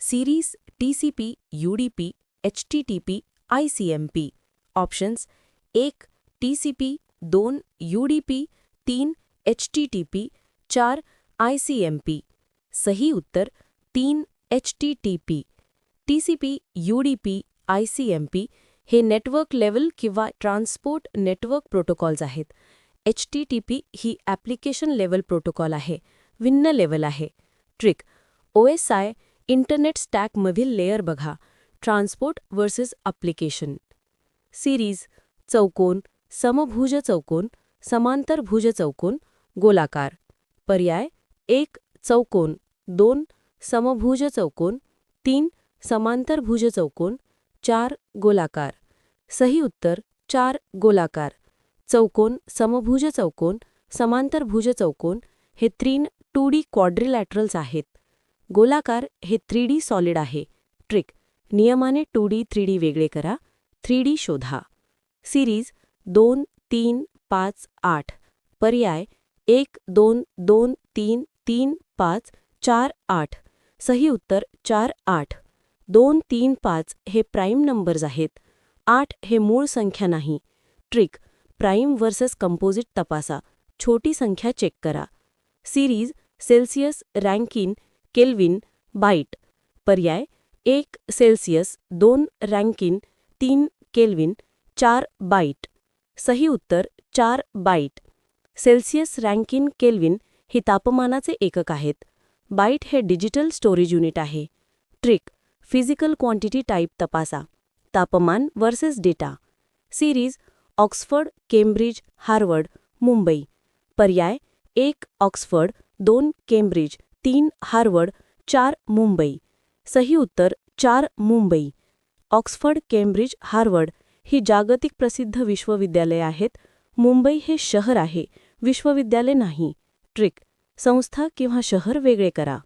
Series T C P U D P H T T P I C M P options एक T C P दोन U D P तीन H T T P चार I C M P सही उत्तर तीन H T T P T C P U D P I C M P हे network level किंवा transport network protocols आहेत. H T T P ही application level protocol आहे. भिन्न लेवल आहे. Trick O S I internet स्टॅकमधील layer बघा. Transport versus application. Series चौकोन समभुज चौकोन समांतरभुज चौकोन गोलाकार. पर्याय एक चौकोन दोन समभुज चौकोन तीन समांतरभुज चौकोन चार गोलाकार. सही उत्तर चार गोलाकार. चौकोन समभुज चौकोन समांतरभुज चौकोन हे तीन टू डी क्वाड्रिलॅटरल्स आहेत. गोलाकार हे थ्री डी सॉलिड आहे. ट्रिक. नियमाने टू डी थ्री डी वेगळे करा. थ्री डी शोधा. सिरीज दोन तीन पाच आठ. पर्याय. एक दोन दोन तीन तीन पाच चार आठ. सही उत्तर चार आठ. दोन तीन पाच हे प्राईम नंबर्स आहेत. आठ हे मूळ संख्या नाही. ट्रिक. प्राईम वर्सेस कंपोजिट तपासा. छोटी संख्या चेक करा. Series Celsius Rankine Kelvin byte. पर्याय एक सेल्सियस दोन रँकिन तीन केल्विन चार बाईट. सही उत्तर चार बाईट. सेल्सियस रँकिन केल्विन ही तापमानाचे एकक आहेत. बाईट हे डिजिटल स्टोरेज युनिट आहे. ट्रिक फिजिकल क्वांटिटी टाईप तपासा. तापमान versus data. Series Oxford Cambridge Harvard Mumbai. पर्याय एक ऑक्सफर्ड दोन केम्ब्रिज. तीन हार्वर्ड चार मुंबई. सही उत्तर चार मुंबई. ऑक्सफर्ड केम्ब्रिज हार्वर्ड ही जागतिक प्रसिद्ध विश्वविद्यालये आहेत. मुंबई हे शहर आहे विश्वविद्यालय नाही. ट्रिक संस्था किंवा शहर वेगळे करा.